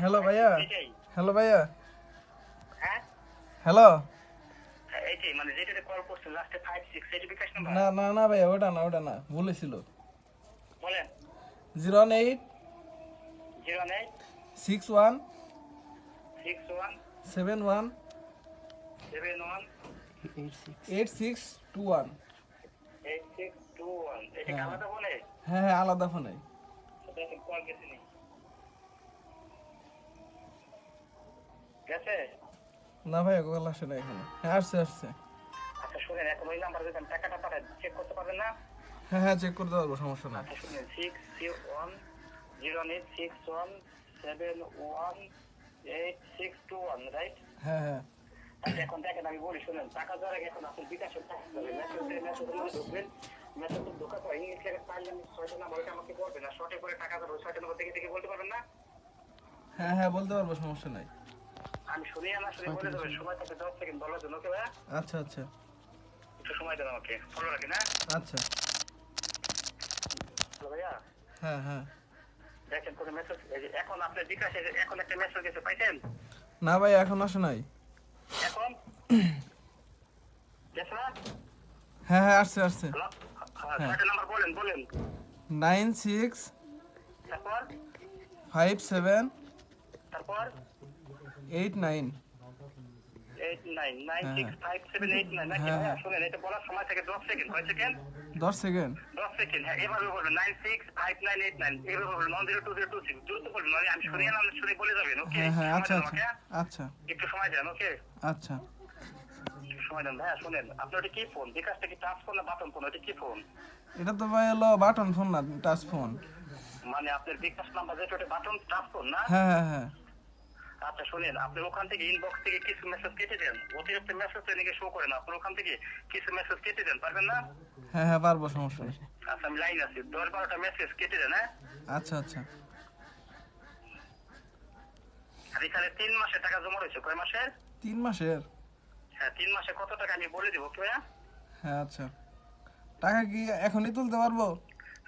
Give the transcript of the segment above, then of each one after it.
Hello ভাইয়া। Hello ভাইয়া। হ্যাঁ? হ্যালো হ্যাঁ, মানে না না না ভাইয়া ওটা না ওটা না বলেছিল। Zero one eight six one six one seven one one eight six two one হ্যাঁ। হ্যাঁ হ্যাঁ আলাদা ফোনে দেখেন কল গেছে? নি ভাইয়া কল আসে না এখানে। হ্যাঁ আসছে আসছে। আচ্ছা শুনেন এখন ওই নাম্বার যদি টাকাটা পাঠায় চেক করতে পারবেন না? হ্যাঁ হ্যাঁ চেক করতে পারব সমস্যা না আচ্ছা শুনেন six one zero eight six one seven one eight six two one right হ্যাঁ হ্যাঁ। আচ্ছা এখন দেখেন আমি বলি শুনেন টাকা এখন আপনি বিকাশের টাকা দেবেন মেসেজ ঢুকবেন। মেসেজ ঢোকার পর ইংলিশ লেখা ছয়টা নাম্বার ওইটা আমাকে বলবেন না শর্টে করে টাকা ছয়টা নাম্বার দেখে দেখে বলতে পারবেন না? হ্যাঁ হ্যাঁ বলতে পারব সমস্যা নাই। আমি শুনি না শুনে বলে দেবেন সময় থাকতে দশ সেকেন্ড বলার জন্য ওকে ভাইয়া? আচ্ছা আচ্ছা। একটু সময় দেন আমাকে ফলো রাখি না? আচ্ছা। ভাইয়া? হ্যাঁ হ্যাঁ। দেখেন কোনো মেসেজ এখন আপনার বিকাশে এখন একটা মেসেজ গেছে পাইছেন? না ভাই এখন আসে নাই। এখন? হ্যাঁ হ্যাঁ আসছে আসছে। হ্যাঁ বলেন বলেন। নাইন সিক্স তারপর? ফাইভ সেভেন তারপর? এইট নাইন হ্যাঁ। শুনেন এটা বলার সময় থেকে দশ সেকেন্ড দশ সেকেন্ড হ্যাঁ এভাবে বলবেন nine six five nine eight nine এভাবে বলবেন one zero two zero two six দ্রুত বলবেন মানে আমি শুনিয়ে না শুনে বলে যাবেন ওকে হ্যাঁ হ্যাঁ আচ্ছা আচ্ছা আচ্ছা। একটু সময় দেন ওকে আচ্ছা। সময় দেন ভাইয়া শুনেন আপনার ওটা কি ফোন বিকাশটা কি টাচ ফোন না বাটন ফোন ওটা কি ফোন এটা তো ভাই হলো বাটন ফোন না টাচ ফোন মানে আপনার বিকাশ নাম্বার যেটা ওটা বাটন টাচ ফোন না? হ্যাঁ হ্যাঁ হ্যাঁ। আচ্ছা শুনেন আপনি ওখান থেকে ইনবক্স থেকে কিছু মেসেজ কেটে দেন। অতিরিক্ত মেসেজ তো এদিকে শো করে না আপনি ওখান থেকে কিছু মেসেজ কেটে দেন পারবেন না? হ্যাঁ হ্যাঁ পারব সমস্যা নেই। আচ্ছা আমি লাইন আছি দশ বারোটা মেসেজ কেটে দেন হ্যাঁ? আচ্ছা আচ্ছা। আর এখানে তিন মাসে টাকা জমা রয়েছে কয় মাসের? তিন মাসের? হ্যাঁ তিন মাসে কত টাকা আমি বলে দিব কি হ্যাঁ? আচ্ছা। টাকা কি এখনই তুলতে পারব?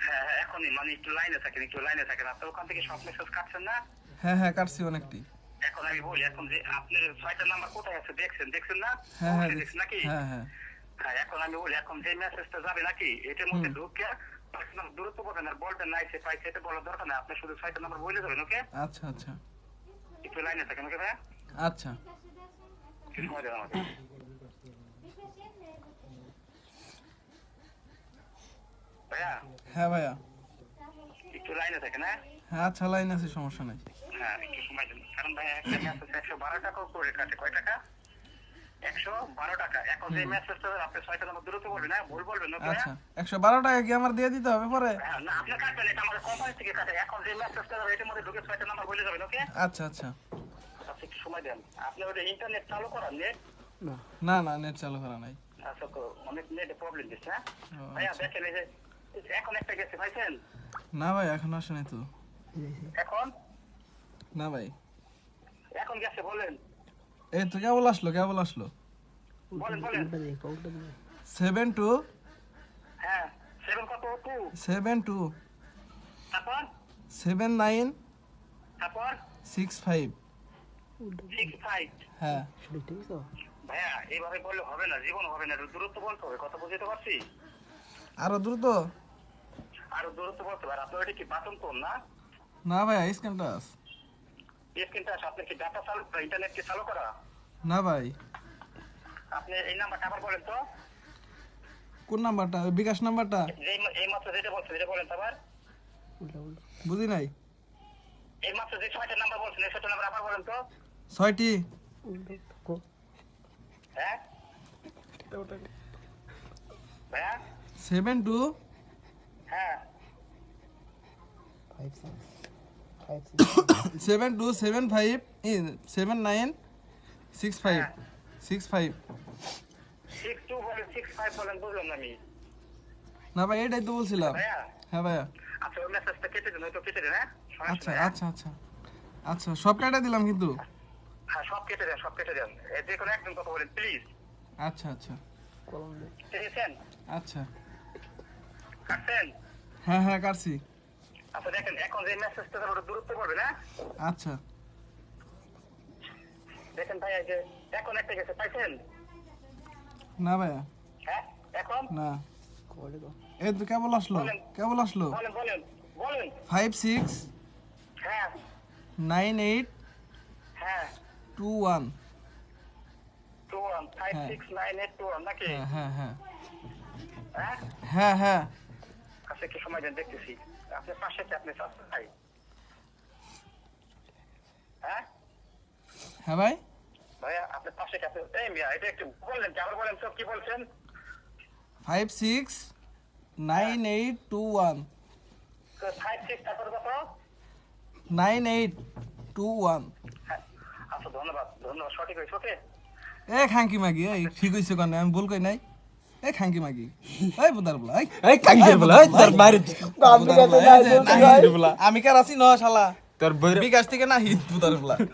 হ্যাঁ হ্যাঁ এখনই মানে একটু লাইনে থাকেন একটু লাইনে থাকেন। আপনি ওখান থেকে সব মেসেজ কাটছেন না? হ্যাঁ হ্যাঁ কাটছি অনেকটি। এখন আমি বলি এখন যে আপনার ছয়টা নাম্বার কোথায় আছে দেখছেন? দেখছেন না? হ্যাঁ হ্যাঁ। দেখছেন নাকি? হ্যাঁ হ্যাঁ। এখন আমি বলি এখন যে মেসেজটা যাবে নাকি এটার মধ্যে ঢুকে দূরত্ব বলবেন আর বলবেন নাই সে পাইছে এটা বলার দরকার নেই আপনি শুধু ছয়টা নাম্বার বলে দেবেন ওকে আচ্ছা আচ্ছা। একটু লাইনে থাকেন ওকে ভাইয়া? আচ্ছা। ভাইয়া? হ্যাঁ ভাইয়া। একটু লাইনে থাকেন হ্যাঁ আচ্ছা লাইন আছে সমস্যা নাই। কারণ ভাইয়া একটা মেসেজ একশো বারো টাকা করে কাটে কয় টাকা? একশো বারো টাকা। এখন যে মেসেজটা আপনি ছয়টা নাম্বার দূরত্ব বলবেন হ্যাঁ? ভুল বলবেন আচ্ছা একশো বারো টাকা কি আমার দিয়ে দিতে হবে পরে? হ্যাঁ, না আপনি কাটবেন এটা আমাদের কোম্পানি থেকে কাটে। এখন যে মেসেজটা যাবে এটার মধ্যে ঢুকে ছয়টা নাম্বার বলে যাবেন ওকে? আচ্ছা আচ্ছা। আচ্ছা সময় দেন। আপনি ওটা ইন্টারনেট চালু করান নেট না। না নেট চালু করা নাই। আচ্ছা অনেক নেটে প্রবলেম দিচ্ছে হ্যাঁ? ভাইয়া আচ্ছা। দেখেন এই যে এখন একটা গেছে ভাইছেন না ভাই এখন আসে নাই তো এখন? না ভাই। এখন গেছে বলেন। এই তো কেবল আসলো কেবল আসলো। বলেন বলেন। সেভেন টু হ্যাঁ সেভেন কত টু সেভেন টু তারপর? সেভেন নাইন তারপর? সিক্স ফাইভ সিক্স ফাইভ হ্যাঁ। ভাইয়া এইভাবে বললে হবে না জীবন হবে না দূরত্ব বলতে হবে কথা বুঝতে পারছি? আরও দ্রুত? আরও দূরত্ব বলতে হবে আপনার ওটা কি বাটন ফোন না? না ভাই স্ক্যান আপনার কি ডাটা চালু করা ইন্টারনেট কি চালু করা? না ভাই। আপনি এই নাম্বারটা আবার বলেন তো। কোন নাম্বারটা? বিকাশ নাম্বারটা? এই মাত্র যেটা বলছেন যেটা বলেন তো আবার। বুঝি নাই? এই মাত্র যে ছয়টা নাম্বার বলছেন এই ছয়টা নাম্বার আবার বলেন তো। ছয়টি? হ্যাঁ? ভাইয়া সেভেন টু? হ্যাঁ। Seven two seven five seven nine six five six five six two বলেন সিক্স ফাইভ বলেন বুঝলাম না আমি না ভাই এটাই তো বলছিলাম। হ্যাঁ ভাইয়া। আচ্ছা ওই মেসেজটা কেটে দিন ওই তো কেটে দিন হ্যাঁ? আচ্ছা হ্যাঁ? আচ্ছা আচ্ছা। আচ্ছা সব কাটা দিলাম কিন্তু। হ্যাঁ সব কেটে দেন সব কেটে দেন। যে কোনো একজন কথা বলেন প্লিজ আচ্ছা আচ্ছা। পেয়েছেন আচ্ছা। কাটছেন হ্যাঁ হ্যাঁ কাটছি। আচ্ছা দেখেন এখন যে মেসেজটা ওটা দূরত্ব করবে না? আচ্ছা। দেখেন ভাই এই যে এখন একটা গেছে পাইছেন? না ভাইয়া। হ্যাঁ এখন? না। এই তো কেবল আসলো কেবল আসলো। বলেন বলেন বলেন। ফাইভ সিক্স হ্যাঁ। নাইন এইট হ্যাঁ। Two one two one five হ্যাঁ। Six nine eight two one নাকি? হ্যাঁ হ্যাঁ। হ্যাঁ? হ্যাঁ হ্যাঁ। হ্যাঁ আচ্ছা কি সময় দেন দেখতেছি। আপনার পাশে কি আপনি চাচ্ছেন হ্যাঁ? হ্যাঁ ভাই? ভাইয়া আপনার পাশে কি আপনি এই মিয়া এটা একটু বললেন কি আবার বলেন সব কি বলছেন? Five six nine eight two one five six তারপর কত? নাইন এইট টু ওয়ান আচ্ছা ধন্যবাদ ধন্যবাদ সঠিক হয়েছে ওকে? এ খাঙ্কি মাগি এই ঠিক হইছে কারণে আমি ভুল কই নাই? এই খাঙ্গি মাগি। এই বুদার বলা এই। খাঙ্গি বলা তোর আমি কার আছি ন শালা? তোর বিকাশ থেকে না হিত বুদার বলা।